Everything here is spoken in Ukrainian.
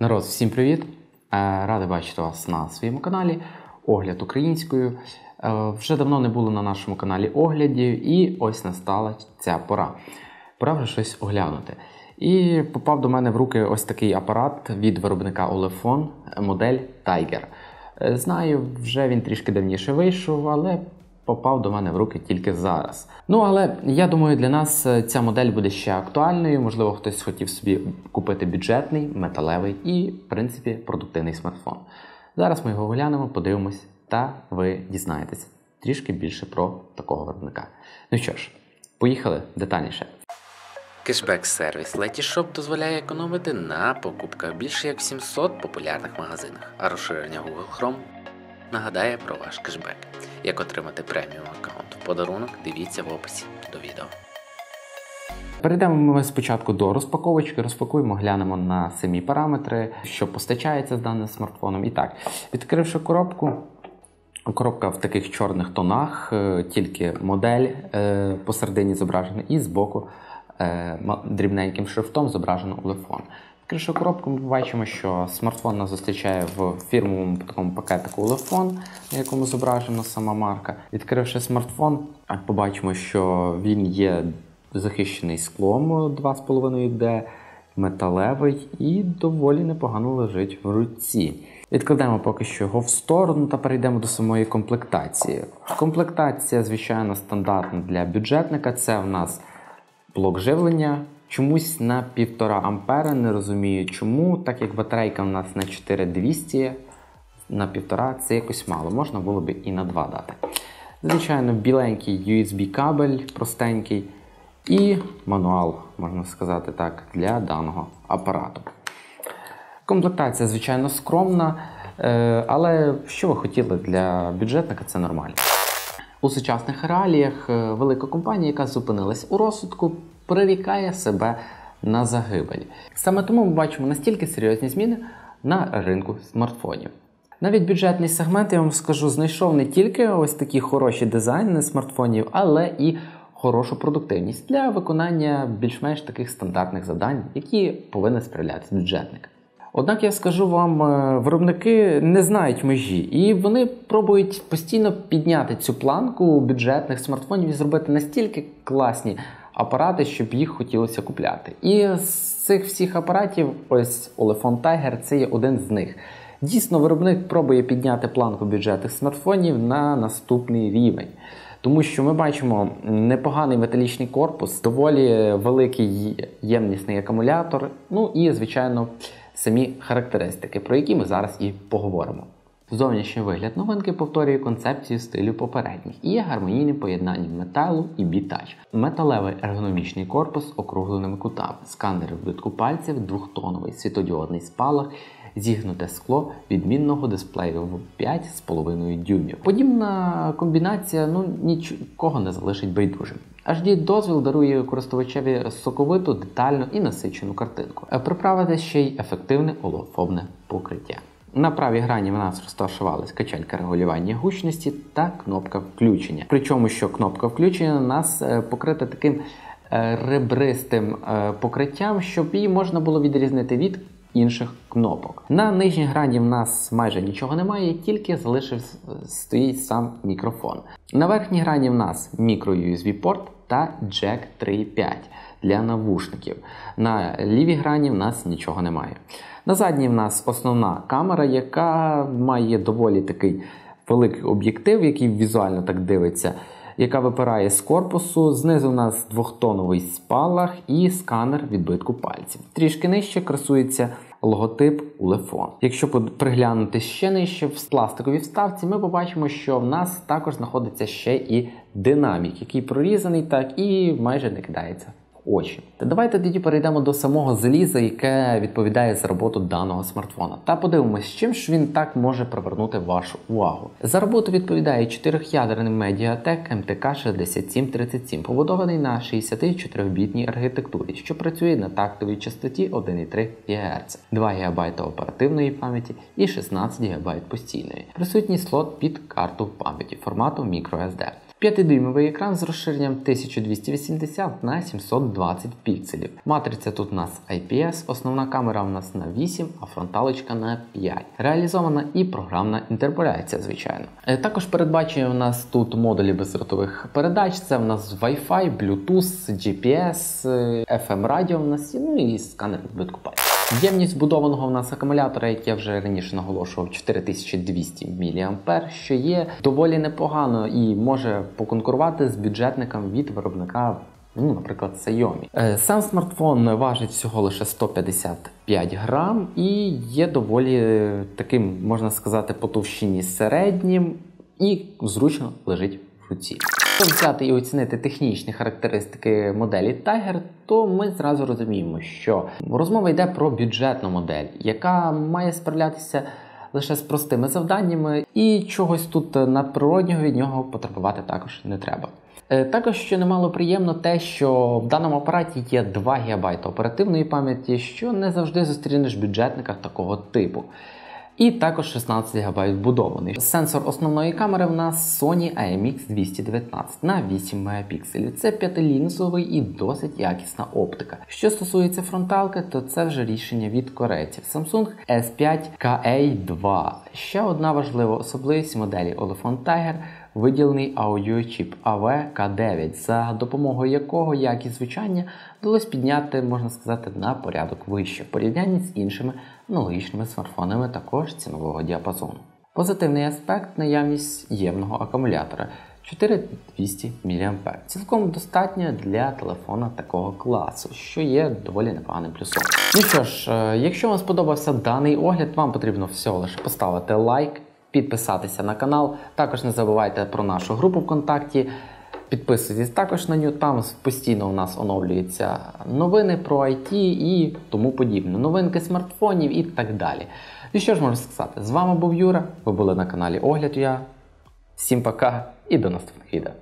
Народ, всім привіт! Е, Радий бачити вас на своєму каналі. Огляд українською. Е, Вже давно не було на нашому каналі оглядів, і ось настала ця пора. Пора вже щось оглянути. І попав до мене в руки ось такий апарат від виробника Olefon, модель Tiger. Е, Знаю, вже він трішки давніше вийшов, але попав до мене в руки тільки зараз. Ну але я думаю, для нас е, ця модель буде ще актуальною. Можливо, хтось хотів собі купити бюджетний, металевий і, в принципі, продуктивний смартфон. Зараз ми його оглянемо, подивимось, та ви дізнаєтесь трішки більше про такого виробника. Ну що ж, поїхали детальніше. Кешбек-сервіс Letysshop дозволяє економити на покупках більше як в 700 популярних магазинах, а розширення Google Chrome нагадає про ваш кешбек. Як отримати преміум аккаунт в подарунок, дивіться в описі до відео. Перейдемо ми спочатку до розпаковочки, розпакуємо, глянемо на самі параметри, що постачається з даним смартфоном. І так, відкривши коробку, коробка в таких чорних тонах, е, тільки модель е, посередині зображена, і збоку е, дрібненьким шрифтом зображено Olefon. Відкривши коробку, ми бачимо, що смартфон нас зустрічає в фірмовому такому пакетику Olefon, на якому зображена сама марка. Відкривши смартфон, побачимо, що він є захищений склом 2,5D, металевий і доволі непогано лежить в руці. Відкладемо поки що його в сторону та перейдемо до самої комплектації. Комплектація, звичайно, стандартна для бюджетника. Це в нас блок живлення. Чомусь на 1,5 ампера, не розумію чому, так як батарейка в нас на 4200, на 1,5 це якось мало, можна було б і на 2 дати. Звичайно, біленький USB кабель простенький і мануал, можна сказати так, для даного апарату. Комплектація, звичайно, скромна, е, але що ви хотіли для бюджетника, це нормально. У сучасних реаліях е, велика компанія, яка зупинилась у розсудку, прирікає себе на загибель. Саме тому ми бачимо настільки серйозні зміни на ринку смартфонів. Навіть бюджетний сегмент, я вам скажу, знайшов не тільки ось такі хороші дизайни смартфонів, але і хорошу продуктивність для виконання більш-менш таких стандартних завдань, які повинен справлятися бюджетник. Однак я скажу вам, е, виробники не знають межі, і вони пробують постійно підняти цю планку бюджетних смартфонів і зробити настільки класні апарати, щоб їх хотілося купляти. І з цих всіх апаратів, ось Olefon Tiger це є один з них. Дійсно, виробник пробує підняти планку бюджетних смартфонів на наступний рівень. Тому що ми бачимо непоганий металічний корпус, доволі великий ємнісний акумулятор, ну і, звичайно, самі характеристики, про які ми зараз і поговоримо. Зовнішній вигляд новинки повторює концепцію стилю попередніх і є гармонійним поєднанням металу і бітач. Металевий ергономічний корпус з округленими кутами, сканери вбитку пальців, двохтоновий світодіодний спалах, зігнуте скло відмінного дисплею в 5,5 дюймів. Подібна комбінація ну нікого не залишить байдужим. HD дозвіл дарує користувачеві соковиту, детальну і насичену картинку. Приправити ще й ефективне олофобне покриття. На правій грані в нас розташувалась качелька регулювання гучності та кнопка включення. Причому, що кнопка включення у нас е, покрита таким е, ребристим е, покриттям, щоб її можна було відрізнити від інших кнопок. На нижній грані в нас майже нічого немає, тільки залишив стоїть сам мікрофон. На верхній грані в нас мікро USB порт та Jack 3.5 для навушників. На лівій грані в нас нічого немає. На задній в нас основна камера, яка має доволі такий великий об'єктив, який візуально так дивиться, яка випирає з корпусу. Знизу у нас двохтоновий спалах і сканер відбитку пальців. Трішки нижче красується логотип Улефон. Якщо приглянути ще нижче в пластиковій вставці, ми побачимо, що в нас також знаходиться ще і динамік, який прорізаний так і майже не кидається очі. Та давайте тоді перейдемо до самого заліза, яке відповідає за роботу даного смартфона. Та подивимось, чим ж він так може привернути вашу увагу. За роботу відповідає 4-ядерний Mediatek MTK 6737, побудований на 64-бітній архітектурі, що працює на тактовій частоті 1,3 ГГц, 2 ГБ оперативної пам'яті і 16 ГБ постійної. Присутній слот під карту пам'яті формату microSD. 5-дюймовий екран з розширенням 1280 на 720 пікселів. Матриця тут у нас IPS, основна камера у нас на 8, а фронталочка на 5. Реалізована і програмна інтерполяція, звичайно. Е, також передбачені у нас тут модулі безротових передач. Це у нас Wi-Fi, Bluetooth, GPS, FM радіо у нас, ну і сканер відбитку пальця. Ємність будованого в нас акумулятора, як я вже раніше наголошував, 4200 мА, що є доволі непогано і може поконкурувати з бюджетником від виробника. Ну, наприклад, Xiaomi. Е, сам смартфон важить всього лише 155 грам і є доволі таким, можна сказати, по товщині середнім і зручно лежить руці. Якщо взяти і оцінити технічні характеристики моделі Tiger, то ми зразу розуміємо, що розмова йде про бюджетну модель, яка має справлятися лише з простими завданнями, і чогось тут надприроднього від нього потребувати також не треба. Е, також що немало приємно, те, що в даному апараті є 2 ГБ оперативної пам'яті, що не завжди зустрінеш в бюджетниках такого типу. І також 16 ГБ вбудований. Сенсор основної камери в нас Sony IMX 219 на 8 мегапікселів. Це п'ятилінзовий і досить якісна оптика. Що стосується фронталки, то це вже рішення від корейців Samsung S5 KA2. Ще одна важлива особливість моделі Olefant Tiger виділений аудіочіп AV-K9, за допомогою якого якість звучання вдалося підняти, можна сказати, на порядок вище в порівнянні з іншими аналогічними смартфонами також цінового діапазону. Позитивний аспект наявність ємного акумулятора 4200 мА. Цілком достатньо для телефона такого класу, що є доволі непоганим плюсом. Ну що ж, е, якщо вам сподобався даний огляд, вам потрібно всього лише поставити лайк підписатися на канал. Також не забувайте про нашу групу ВКонтакті. Підписуйтесь також на нього, там постійно у нас оновлюються новини про IT і тому подібне. Новинки смартфонів і так далі. І що ж можу сказати? З вами був Юра, ви були на каналі Огляд Я. Всім пока і до наступних відео.